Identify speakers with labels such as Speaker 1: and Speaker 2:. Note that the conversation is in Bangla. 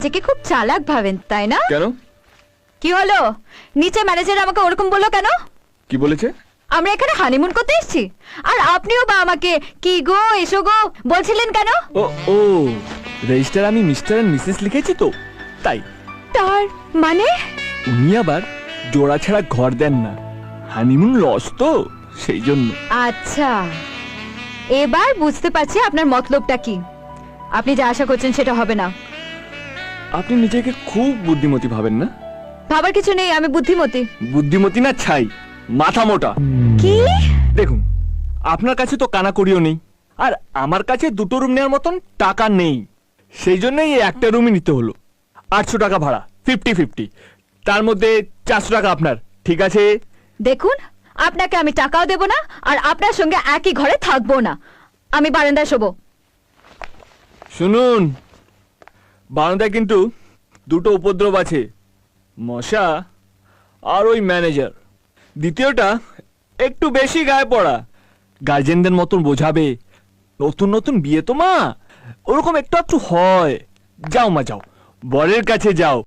Speaker 1: নিজেকে খুব চালাক ভাবেন তাই না?
Speaker 2: কেন?
Speaker 1: কি হলো? নিচে ম্যানেজার আমাকে ওরকম বলল কেন?
Speaker 2: কি বলেছে?
Speaker 1: আমরা এখানে হানিমুন করতে এসেছি। আর আপনিও বা আমাকে কি গো এসো গো বলছিলেন কেন?
Speaker 2: ও ও রেজিস্টার আমি মিস্টার এন্ড মিসেস লিখেছি তো তাই।
Speaker 1: তার মানে?
Speaker 2: উনি আবার জোড়া ছাড়া ঘর দেন না হানিমুন লস তো সেই জন্য।
Speaker 1: আচ্ছা এবার বুঝতে পারছি আপনার মতলবটা কি। আপনি যা আশা করছেন সেটা হবে না।
Speaker 2: আপনি নিজেকে খুব বুদ্ধিমতী ভাবেন না?
Speaker 1: ভাবার কিছু নেই আমি বুদ্ধিমতী।
Speaker 2: বুদ্ধিমতী না ছাই মাথা মোটা।
Speaker 1: কি?
Speaker 2: দেখুন আপনার কাছে তো কানাকড়িও নেই আর আমার কাছে দুটো রুম নেওয়ার মতন টাকা নেই। সেই জন্যই এই একটা রুমই নিতে হলো। আটশো টাকা ভাড়া ফিফটি ফিফটি তার মধ্যে চারশো টাকা আপনার ঠিক আছে?
Speaker 1: দেখুন আপনাকে আমি টাকাও দেব না আর আপনার সঙ্গে একই ঘরে থাকব না। আমি বারান্দায় শোবো।
Speaker 2: শুনুন বারান্দায় কিন্তু দুটো উপদ্রব আছে, মশা আর ওই ম্যানেজার দ্বিতীয়টা একটু বেশি গায়ে পড়া। গার্জেনদের মতন বোঝাবে, নতুন নতুন বিয়ে তো মা, ওরকম একটু একটু হয়। যাও মা, যাও। বরের কাছে যাও।